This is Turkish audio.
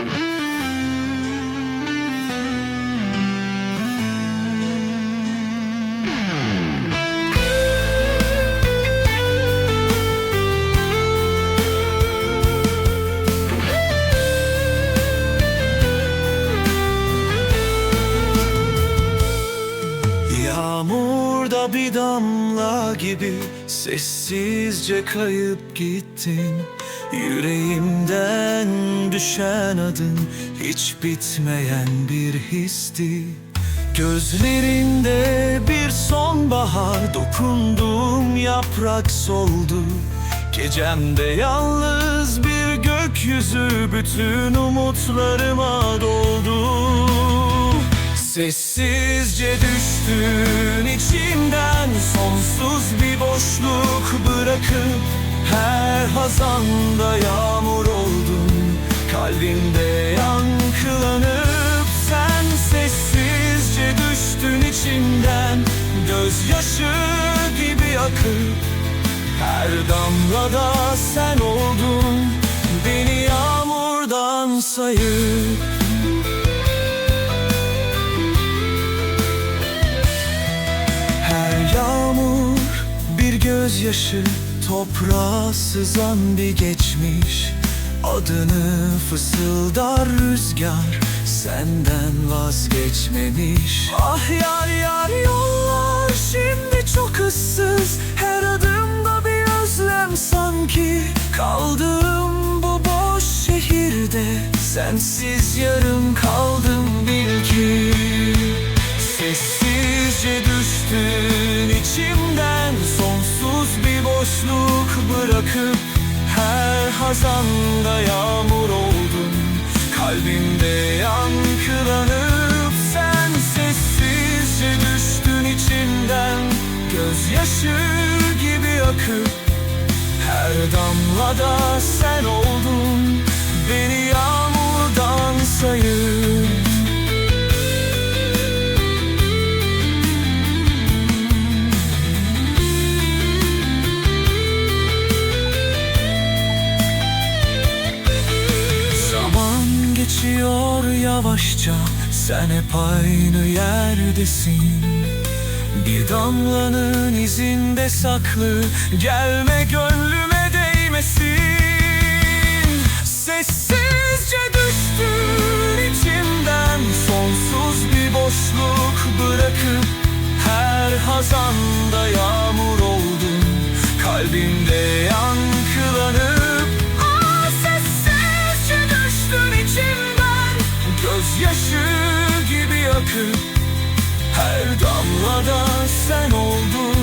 Thank you. Yağmurda bir damla gibi Sessizce kayıp gittin. Yüreğimden düşen adın Hiç bitmeyen bir histi. Gözlerinde bir sonbahar Dokunduğum yaprak soldu. Gecemde yalnız bir gökyüzü Bütün umutlarıma doldu. Sessizce düştün içimden Sonsuz bir boşluk bırakıp Her hazanda yağmur oldun. Kalbimde yankılanıp Sen sessizce düştün içimden Gözyaşı gibi akıp Her damlada sen oldun. Beni yağmurdan sayıp gözyaşı Toprağa sızan bir geçmiş. Adını fısıldar rüzgar Senden vazgeçmemiş. Ah yar yar yollar şimdi çok ıssız. Her adımda bir özlem sanki. Kaldığım bu boş şehirde Sensiz yarım kaldım boşluk bırakıp Her hazanda yağmur oldun. Kalbimde yankılanıp Sen sessizce düştün içimden Gözyaşı gibi akıp Her damlada sen oldun geçiyor yavaşça. Sen hep aynı yerdesin. Bir damlanın izinde saklı. Gelme gönlüme değmesin. Sessizce düştün içimden. Sonsuz bir boşluk bırakıp Her hazanda yağmur oldun. Kalbimde Gözyaşı gibi akıp Her damlada sen oldun